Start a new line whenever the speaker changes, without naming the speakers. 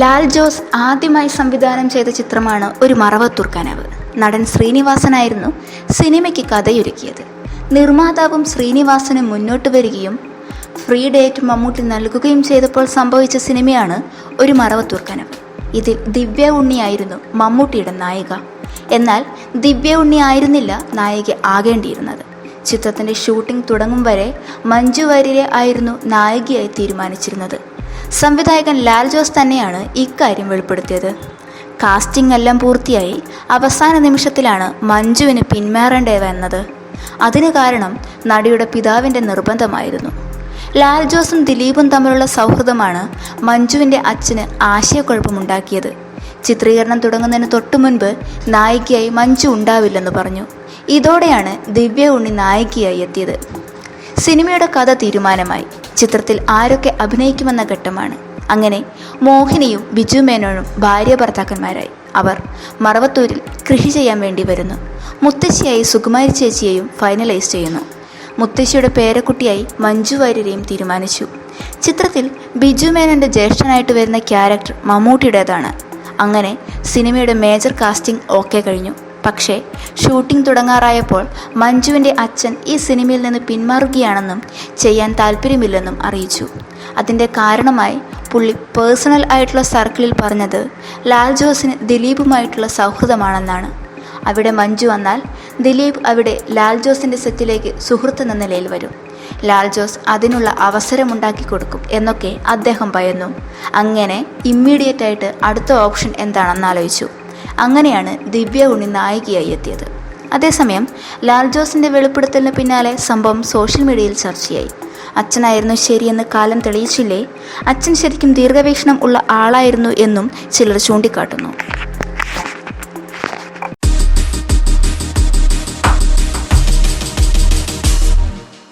ലാൽ ജോസ് ആദ്യമായി സംവിധാനം ചെയ്ത ചിത്രമാണ് ഒരു മറവത്തൂർ കനവ്. നടൻ ശ്രീനിവാസനായിരുന്നു സിനിമയ്ക്ക് കഥയൊരുക്കിയത്. നിർമ്മാതാവും ശ്രീനിവാസനും മുന്നോട്ട് വരികയും ഫ്രീ ഡേറ്റ് മമ്മൂട്ടി നൽകുകയും ചെയ്തപ്പോൾ സംഭവിച്ച സിനിമയാണ് ഒരു മറവത്തൂർ കനവ്. ഇതിൽ ദിവ്യ ഉണ്ണിയായിരുന്നു മമ്മൂട്ടിയുടെ നായിക. എന്നാൽ ദിവ്യ ഉണ്ണി ആയിരുന്നില്ല നായിക ആകേണ്ടിയിരുന്നത്. ചിത്രത്തിന്റെ ഷൂട്ടിംഗ് തുടങ്ങും വരെ മഞ്ജു വാര്യരെ ആയിരുന്നു നായികയായി തീരുമാനിച്ചിരുന്നത്. സംവിധായകൻ ലാൽ ജോസ് തന്നെയാണ് ഇക്കാര്യം വെളിപ്പെടുത്തിയത്. കാസ്റ്റിംഗ് എല്ലാം പൂർത്തിയായി അവസാന നിമിഷത്തിലാണ് മഞ്ജുവിന് പിന്മാറേണ്ടി വന്നത് അതിന് കാരണം നടിയുടെ പിതാവിന്റെ നിർബന്ധമായിരുന്നു. ലാൽ ജോസും ദിലീപും തമ്മിലുള്ള സൗഹൃദമാണ് മഞ്ജുവിന്റെ അച്ഛന് ആശയക്കുഴപ്പമുണ്ടാക്കിയത്. ചിത്രീകരണം തുടങ്ങുന്നതിന് തൊട്ടു മുൻപ് നായികയായി മഞ്ജു ഉണ്ടാവില്ലെന്ന് പറഞ്ഞു. ഇതോടെയാണ് ദിവ്യ ഉണ്ണി നായികയായി എത്തിയത്. സിനിമയുടെ കഥ തീരുമാനമായി. ചിത്രത്തിൽ ആരൊക്കെ അഭിനയിക്കുമെന്ന ഘട്ടമാണ്. അങ്ങനെ മോഹിനിയും ബിജു മേനോനും ഭാര്യ ഭർത്താക്കന്മാരായി. അവർ മറവത്തൂരിൽ കൃഷി ചെയ്യാൻ വേണ്ടി വരുന്നു. മുത്തശ്ശിയായി സുകുമാരി ചേച്ചിയെയും ഫൈനലൈസ് ചെയ്യുന്നു. മുത്തശ്ശിയുടെ പേരക്കുട്ടിയായി മഞ്ജു വാര്യരെയും തീരുമാനിച്ചു. ചിത്രത്തിൽ ബിജു മേനോന്റെ ജ്യേഷ്ഠനായിട്ട് വരുന്ന ക്യാരക്ടർ മമ്മൂട്ടിയുടേതാണ്. അങ്ങനെ സിനിമയുടെ മേജർ കാസ്റ്റിംഗ് ഓക്കെ കഴിഞ്ഞു. പക്ഷേ ഷൂട്ടിംഗ് തുടങ്ങാറായപ്പോൾ മഞ്ജുവിന്റെ അച്ഛൻ ഈ സിനിമയിൽ നിന്ന് പിന്മാറുകയാണെന്നും ചെയ്യാൻ താല്പര്യമില്ലെന്നും അറിയിച്ചു. അതിന്റെ കാരണമായി പുള്ളി പേഴ്സണൽ ആയിട്ടുള്ള സർക്കിളിൽ പറഞ്ഞത് ലാൽ ജോസിന് ദിലീപുമായിട്ടുള്ള സൗഹൃദമാണെന്നാണ്. അവിടെ മഞ്ജു വന്നാൽ ദിലീപ് അവിടെ ലാൽ ജോസിന്റെ സെറ്റിലേക്ക് സുഹൃത്ത് എന്ന നിലയിൽ വരും. ലാൽ ജോസ് അതിനുള്ള അവസരമുണ്ടാക്കി കൊടുക്കും എന്നൊക്കെ അദ്ദേഹം ഭയന്നു അങ്ങനെ ഇമ്മീഡിയറ്റായിട്ട് അടുത്ത ഓപ്ഷൻ എന്താണെന്ന് ആലോചിച്ചു. അങ്ങനെയാണ് ദിവ്യ ഉണ്ണി നായികയായി എത്തിയത്. അതേസമയം ലാൽ ജോസിന്റെ വെളിപ്പെടുത്തലിന് പിന്നാലെ സംഭവം സോഷ്യൽ മീഡിയയിൽ ചർച്ചയായി. അച്ഛനായിരുന്നു ശരിയെന്ന് കാലം തെളിയിച്ചില്ലേ? അച്ഛൻ ശരിക്കും ദീർഘവീക്ഷണം ഉള്ള ആളായിരുന്നു എന്നും ചിലർ ചൂണ്ടിക്കാട്ടുന്നു.